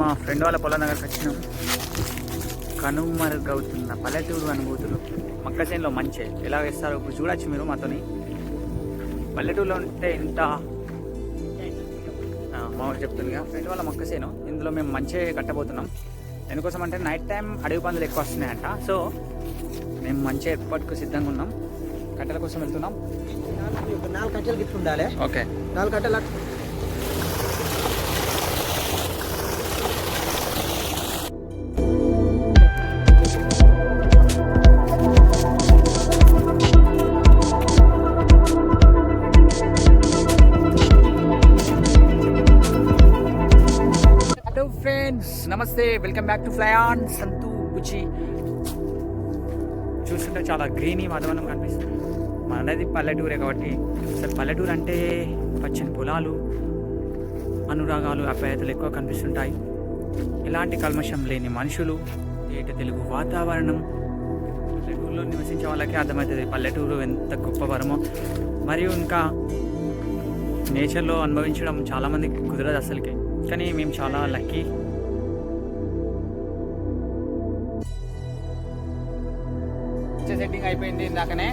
మా ఫ్రెండ్ వాళ్ళ పొలం దగ్గరకు వచ్చినాం. కనుమరుగవుతున్న పల్లెటూరు అనుభూతులు మక్కసేన్లో మంచి. ఎలా వేస్తారో? ఇప్పుడు చూడొచ్చు మీరు మాతోని. పల్లెటూరులో ఉంటే ఇంత మామూలు చెప్తుందిగా ఫ్రెండ్ వాళ్ళ మొక్కసేను ఇందులో మేము మంచి కట్టబోతున్నాం. ఎందుకోసం అంటే నైట్ టైం అడవి పందులు ఎక్కువ వస్తున్నాయంట. సో మేము మంచి ఏర్పాటుకు సిద్ధంగా ఉన్నాం. కట్టెల కోసం వెళ్తున్నాం. నాలుగు కట్టెలు గిట్ల ఉండాలి ఓకే. నాలుగు కట్టెలు నమస్తే వెల్కమ్ బ్యాక్ టు ఫ్లయాన్ సంతు బుచి చూస్తుంటే చాలా గ్రీనీ వాతావరణం కనిపిస్తుంది. మనది పల్లెటూరే కాబట్టి అసలు పల్లెటూరు అంటే పచ్చని పొలాలు అనురాగాలు అపాయతలు ఎక్కువ కనిపిస్తుంటాయి. ఎలాంటి కల్మషం లేని మనుషులు ఏట తెలుగు వాతావరణం. పల్లెటూరులో నివసించే వాళ్ళకి అర్థమవుతుంది పల్లెటూరు ఎంత గొప్ప వరమో. మరియు ఇంకా నేచర్లో అనుభవించడం చాలామందికి కుదరదు అసలుకి. కానీ మేము చాలా లక్కీ సెట్టింగ్ అయిపోయింది ఇందాకనే.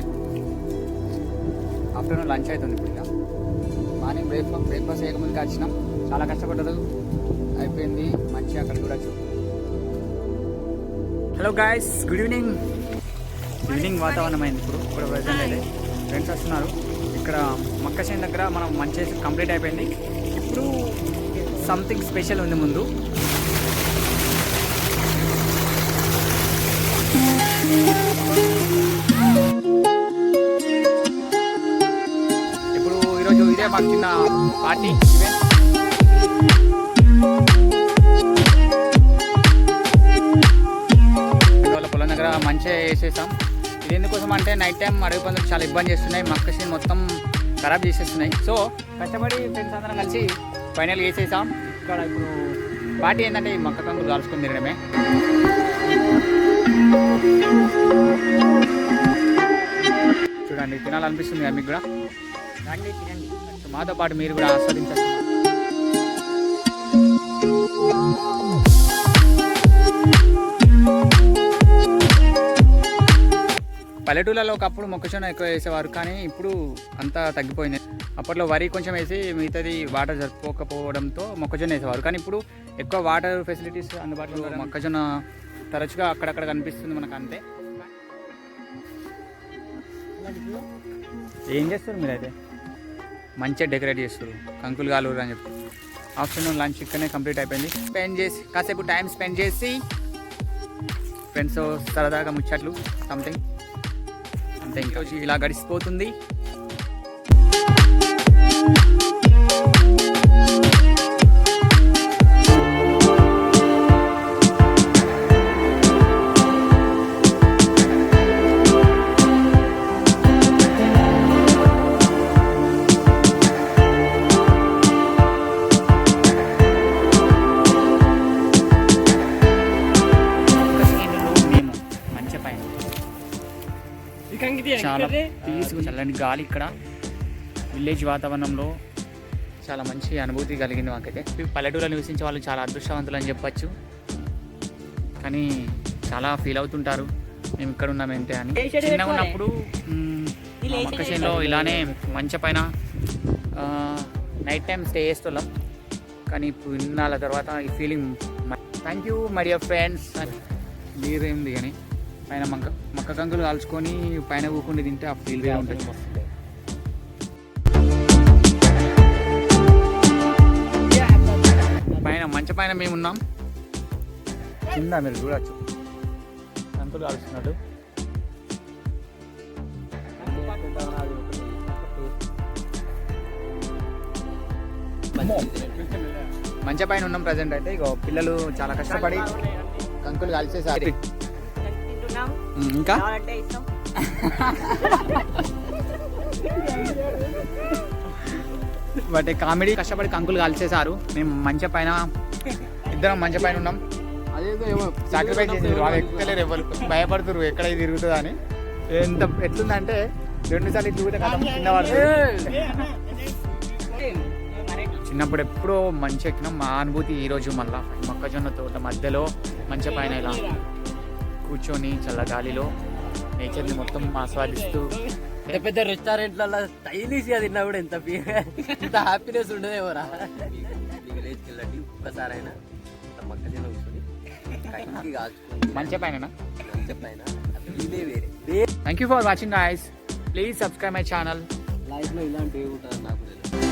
ఆఫ్టర్నూన్ లంచ్ అవుతుంది ఇప్పుడు ఇక. మార్నింగ్ బ్రేక్ఫాస్ట్ బ్రేక్ఫాస్ట్ చేయకముందుకు వచ్చినాం. చాలా కష్టపడ్డదు అయిపోయింది. మంచిగా అక్కడ చూడొచ్చు hello guys good evening evening వాతావరణం అయింది ఇప్పుడు. ఇప్పుడు ప్రజెంట్ అయితే. ఫ్రెండ్స్ వస్తున్నారు. ఇక్కడ మక్కసేన్ దగ్గర మనం మంచి కంప్లీట్ అయిపోయింది. ఇప్పుడు సంథింగ్ స్పెషల్ ఉంది ముందు. మాకు చిన్న పార్టీ వాళ్ళ పొలం దగ్గర మంచిగా వేసేసాం. ఇది ఎందుకోసం అంటే నైట్ టైం అడవి పందులు చాలా ఇబ్బంది చేస్తున్నాయి. మక్కసి మొత్తం ఖరాబ్ చేసేస్తున్నాయి. సో కష్టపడి ఫ్రెండ్స్ అందరం కలిసి ఫైనల్ వేసేసాం. ఇక్కడ ఇప్పుడు పార్టీ ఏంటంటే ఈ మక్క కంకులు కాల్చుకుని తినడమే. చూడండి తినాలనిపిస్తుంది మీకు కూడా? రండి తినండి. మాతో పాటు మీరు కూడా ఆస్వాదించారు పల్లెటూళ్ళలో ఒకప్పుడు మొక్కజొన్న ఎక్కువ వేసేవారు కానీ ఇప్పుడు అంతా తగ్గిపోయింది. అప్పట్లో వరి కొంచెం వేసి మిగతాది వాటర్ జరుపుకోకపోవడంతో మొక్కజొన్న వేసేవారు. కానీ ఇప్పుడు ఎక్కువ వాటర్ ఫెసిలిటీస్ అందుబాటులో మొక్కజొన్న తరచుగా అక్కడక్కడ కనిపిస్తుంది మనకు అంతే ఏం చేస్తారు మీరైతే? మంచిగా డెకరేట్ చేస్తారు కంకులు కాలువరు అని చెప్పి. ఆఫ్టర్నూన్ లంచ్ ఇక్కడనే కంప్లీట్ అయిపోయింది. స్పెండ్ చేసి కాసేపు టైం స్పెండ్ చేసి ఫ్రెండ్స్ సరదాగా ముచ్చట్లు సంథింగ్ అంతే ఇంకా. ఇలా గడిచిపోతుంది. చాలా పీస్గా చల్లని గాలి ఇక్కడ. విలేజ్ వాతావరణంలో చాలా మంచి అనుభూతి కలిగింది మాకైతే. పల్లెటూరులో నివసించే వాళ్ళు చాలా అదృష్టవంతులు అని చెప్పచ్చు. కానీ చాలా ఫీల్ అవుతుంటారు. మేము ఇక్కడ ఉన్నాం ఏంటే అని. చిన్నగా ఉన్నప్పుడు మక్క చేనులో ఇలానే మంచ పైన నైట్ టైం స్టే చేస్తున్నాం కానీ ఇప్పుడు ఇన్నాళ్ళ తర్వాత ఈ feeling thank you my dear friends మీరేంది కానీ పైన మక్క మక్క కంకులు కాల్చుకొని పైన ఊకుండి తింటే ఆ ఫీల్ ఉంటుంది. పైన మంచ పైన మేము ఉన్నాం కింద మీరు చూడొచ్చు. కంకులు కాల్చున్నాడు మంచ పైన ఉన్నాం ప్రజెంట్ అయితే. ఇగో పిల్లలు చాలా కష్టపడి కంకులు కాల్చేసారు. ఇంకా? కావాలంటే ఇస్తాం. బట్ కామెడీ కష్టపడి కంకులు కాల్చేశారు. మేము మంచ పైన ఇద్దరం మంచ పైన ఉన్నాం. సాక్రిఫైస్ చేసింది వాళ్ళు ఎక్కలేరు ఎవరు. భయపడుతున్నారు ఎక్కడ ఇది తిరుగుతుందా అని. ఎంత ఎట్లుందంటే రెండు సార్లు తిరుగుతే కదా కింద పడుతుంది చిన్నప్పుడు ఎప్పుడో మంచి ఎక్కినాం. మా అనుభూతి ఈరోజు మళ్ళా. మొక్కజొన్న తోట మధ్యలో మంచి పైన ఇలా. కూర్చొని చల్లగాలిలో నేచర్ని మొత్తం ఆస్వాదిస్తూ పెద్ద పెద్ద రెస్టారెంట్లలో స్టైలిష్గా తిన్నా కూడా ఎంత ఇంత హ్యాపీనెస్ ఉండదేమోరా విలేజ్కి వెళ్ళండి ఒక్కసారైనా మొక్కజొన్న కూర్చొని కైకి మంచి పైన మంచి పైన ఇదే వేరే. Thank you for watching guys please subscribe my channel లైఫ్లో ఇలాంటివి ఉంటుంది నాకు తెలియదు.